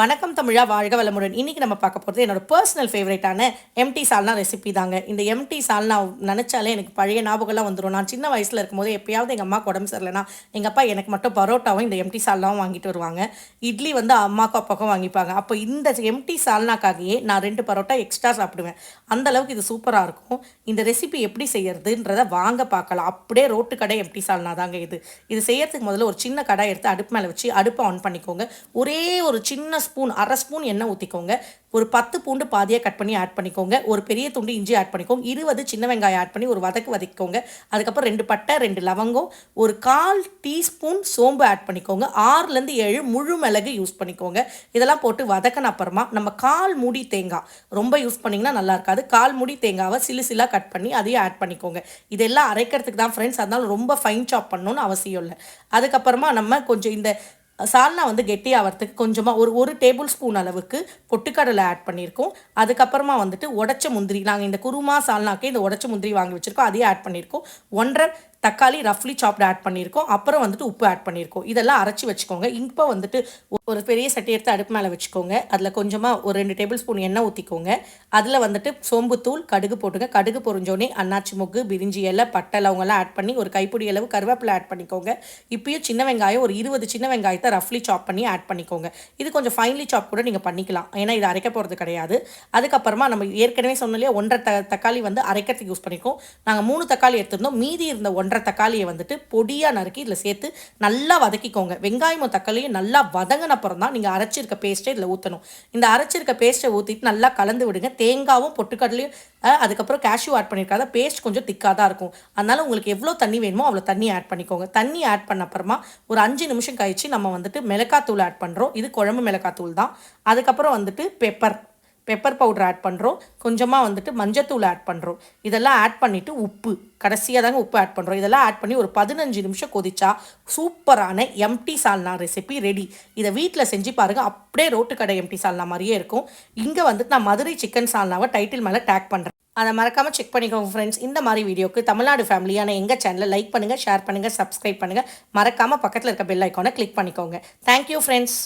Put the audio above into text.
வணக்கம் தமிழா வாழ்க வளமுடன். இன்றைக்கி நம்ம பார்க்க போகிறது என்னோட பர்சனல் ஃபேவரேட்டான எம்டி சால்னா ரெசிபி தாங்க. இந்த எம்டி சால்னா நினச்சாலே எனக்கு பழைய ஞாபகம்லாம் வந்துடும் நான் சின்ன வயசில் இருக்கும்போது எப்பயாவது எங்கள் அம்மாவுக்கு உடம்பு சரியில்லைனா எங்கள் அப்பா எனக்கு மட்டும் பரோட்டாவும் இந்த எம்டி சால்னாவும் வாங்கிட்டு வருவாங்க. இட்லி வந்து அம்மாக்கும் அப்பாவுக்கும் வாங்கிப்பாங்க. அப்போ இந்த எம்டி சால்னாக்காகவே நான் ரெண்டு பரோட்டா எக்ஸ்ட்ரா சாப்பிடுவேன். அந்த அளவுக்கு இது சூப்பராக இருக்கும். இந்த ரெசிபி எப்படி செய்யறதுன்றத வாங்க பார்க்கலாம். அப்படியே ரோட்டு கடை எம்டி சால்னா தாங்க இது. இது செய்யறதுக்கு முதல்ல ஒரு சின்ன கடை எடுத்து அடுப்பு மேலே வச்சு அடுப்பை ஆன் பண்ணிக்கோங்க. ஒரே ஒரு சின்ன ஸ்பூன் அரை ஸ்பூன் எண்ணெய் ஊற்றிக்கோங்க ஒரு பத்து பூண்டு பாதியாக கட் பண்ணி ஆட் பண்ணிக்கோங்க. ஒரு பெரிய துண்டு இஞ்சி ஆட் பண்ணிக்கோங்க. இருபது சின்ன வெங்காயம் ஆட் பண்ணி ஒரு வதக்கு வதக்கிக்கோங்க. அதுக்கப்புறம் ரெண்டு பட்டை ரெண்டு லவங்கம் ஒரு கால் டீஸ்பூன் சோம்பு ஆட் பண்ணிக்கோங்க. ஆறுலேருந்து ஏழு முழு மிளகு யூஸ் பண்ணிக்கோங்க. இதெல்லாம் போட்டு வதக்கின அப்புறமா நம்ம கால் மூடி தேங்காய். ரொம்ப யூஸ் பண்ணிங்கன்னா நல்லா இருக்காது. கால் முடி தேங்காவை சிலு சிலாக கட் பண்ணி அதையும் ஆட் பண்ணிக்கோங்க. இதெல்லாம் அரைக்கிறதுக்கு தான் ஃப்ரெண்ட்ஸ் அதனால ரொம்ப ஃபைன் சாப் பண்ணணும்னு அவசியம் இல்லை. அதுக்கப்புறமா நம்ம கொஞ்சம் இந்த சால்னா வந்து கெட்டி ஆகிறதுக்கு கொஞ்சமாக ஒரு ஒரு டேபிள் ஸ்பூன் அளவுக்கு பொட்டுக்கடலை ஆட் பண்ணியிருக்கோம். அதுக்கப்புறமா வந்துட்டு உடச்ச முந்திரி நாங்கள் இந்த குருமா சால்னாக்கே இந்த உடச்ச முந்திரி வாங்கி வச்சுருக்கோம். அதையும் ஆட் பண்ணியிருக்கோம். ஒன்றரை தக்காளி ரஃப்லி சாப்டு ஆட் பண்ணியிருக்கோம். அப்புறம் வந்துட்டு உப்பு ஆட் பண்ணியிருக்கோம். இதெல்லாம் அரைச்சி வச்சுக்கோங்க. இப்போ வந்துட்டு ஒரு பெரிய சட்டி எடுத்து அடுப்பு மேலே வச்சுக்கோங்க. அதில் கொஞ்சமாக ஒரு ரெண்டு டேபிள் ஸ்பூன் எண்ணெய் ஊற்றிக்கோங்க அதில் வந்துட்டு சோம்புத்தூள் கடுகு போட்டுங்க. கடுகு பொறிஞ்சோடனே அன்னாச்சி மொக்கு பிரிஞ்சி இலை பட்டை லவங்கெல்லாம் ஆட் பண்ணி ஒரு கைப்பிடி அளவு கருவேப்பிலை ஆட் பண்ணிக்கோங்க. இப்பயும் சின்ன வெங்காயம் ஒரு இருபது சின்ன வெங்காயத்தை ரஃப்லி சாப் பண்ணி ஆட் பண்ணிக்கோங்க. இது கொஞ்சம் ஃபைன்லி சாப் கூட நீங்கள் பண்ணிக்கலாம். ஏன்னா இது அரைக்க போகிறது கிடையாது. அதுக்கப்புறமா நம்ம ஏற்கனவே சொன்னாலே ஒன்றரை த தக்காளி வந்து அரைக்கிறதுக்கு யூஸ் பண்ணிக்கோம் நாங்கள் மூணு தக்காளி எடுத்திருந்தோம். மீதி இருந்த ஒன்றரை தக்காளியை வந்துட்டு பொடியாக நறுக்கி இதில் சேர்த்து நல்லா வதக்கிக்கோங்க. வெங்காயமும் தக்காளியும் நல்லா வதங்கின அப்புறம் தான் நீங்கள் அரைச்சிருக்க பேஸ்ட்டை இதில் ஊற்றணும் இந்த அரைச்சிருக்க பேஸ்ட்டை ஊற்றிட்டு நல்லா கலந்து விடுங்க. தேங்காவும் பொட்டுக்கடலையும் அதுக்கப்புறம் கேஷ்யூ ஆட் பண்ணியிருக்காத பேஸ்ட் கொஞ்சம் திக்காக தான் இருக்கும். அதனால் உங்களுக்கு எவ்வளோ தண்ணி வேணுமோ அவ்வளோ தண்ணி ஆட் பண்ணிக்கோங்க. தண்ணி ஆட் பண்ண அப்புறமா ஒரு அஞ்சு நிமிஷம் கழிச்சு நம்ம வந்துட்டு மிளகாத்தூள் ஆட் பண்ணுறோம் இது குழம்பு மிளகாத்தூள் தான். அதுக்கப்புறம் வந்துட்டு பெப்பர் பெப்பர் பவுடர் ஆட் பண்ணுறோம் கொஞ்சமாக வந்துட்டு மஞ்சத்தூள் ஆட் பண்ணுறோம் இதெல்லாம் ஆட் பண்ணிவிட்டு உப்பு. கடைசியாக தாங்க உப்பு ஆட் பண்ணுறோம் இதெல்லாம் ஆட் பண்ணி ஒரு பதினஞ்சு நிமிஷம் கொதிச்சா சூப்பரான எம்டி சால்னா ரெசிபி ரெடி இதை வீட்டில் செஞ்சு பாருங்கள் அப்படியே ரோட்டு கடை எம்டி சால்னா மாதிரியே இருக்கும். இங்கே வந்துட்டு நான் மதுரை சிக்கன் சால்னாவை டைட்டில் மேலே டேக் பண்ணுறேன் அதை மறக்காமல் செக் பண்ணிக்கோங்க ஃப்ரெண்ட்ஸ் இந்த மாதிரி வீடியோக்கு தமிழ்நாடு ஃபேமிலியான எங்கள் சேனலை லைக் பண்ணுங்கள் ஷேர் பண்ணுங்கள் சப்ஸ்கிரைப் பண்ணுங்கள் மறக்காமல் பக்கத்தில் இருக்க பெல் ஐக்கானை கிளிக் பண்ணிக்கோங்க. Thank you friends